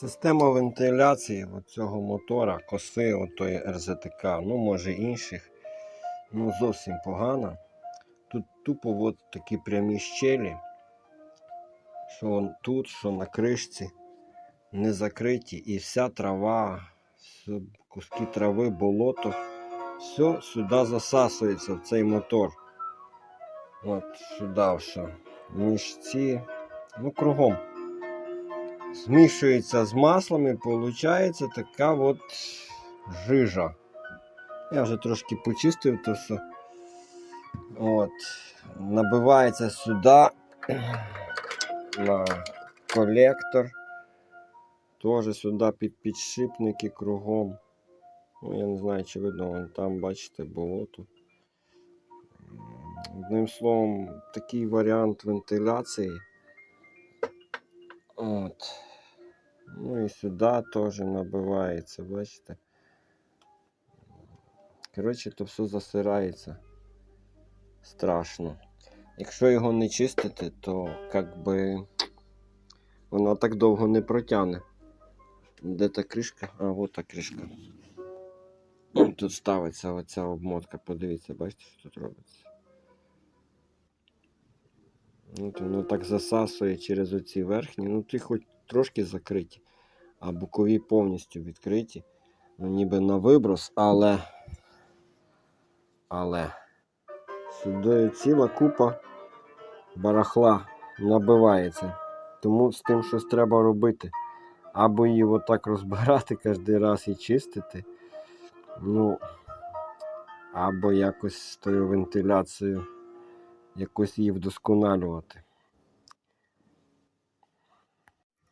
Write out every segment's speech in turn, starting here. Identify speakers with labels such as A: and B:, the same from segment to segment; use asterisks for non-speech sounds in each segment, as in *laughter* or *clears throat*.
A: Система вентиляції цього мотора, коси отої РЗТК, ну може інших, ну зовсім погана. Тут тупо от такі прямі щелі, що он тут, що на кришці, не закриті, і вся трава, куски трави, болото, все сюди засасується в цей мотор. От сюди все. Між ці, ну кругом змішується з маслом і виходить така от жижа. Я вже трошки почистив то все. От. Набивається сюди *clears throat* на колектор. Теж сюди під підшипники кругом. Ну, я не знаю, чи видно, вон там, бачите, болото. Одним словом, такий варіант вентиляції. От. Ну і сюди теж набивається, бачите. Коротше, то все засирається. Страшно. Якщо його не чистити, то як би воно так довго не протягне. Де та кришка? А, от та кришка. Тут ставиться оця обмотка. Подивіться, бачите, що тут робиться. От воно так засасує через оці верхні. Ну, ті хоч трошки закриті, а бокові повністю відкриті. Ну, ніби на виброс, але. Але. Сюди ціла купа барахла набивається. Тому з тим щось треба робити. Або її отак розбирати кожен раз і чистити. Ну, або якось з тою вентиляцією якось її вдосконалювати.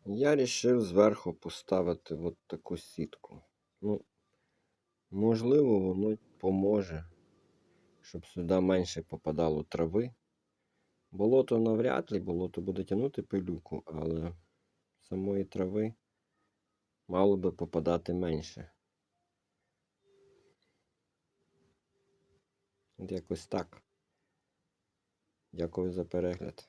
A: Я вирішив зверху поставити от таку сітку. Ну, можливо, воно поможе, щоб сюди менше попадало трави. Болото навряд ли, болото буде тягнути пилюку, але самої трави мало би попадати менше. От якось так. Дякую за перегляд.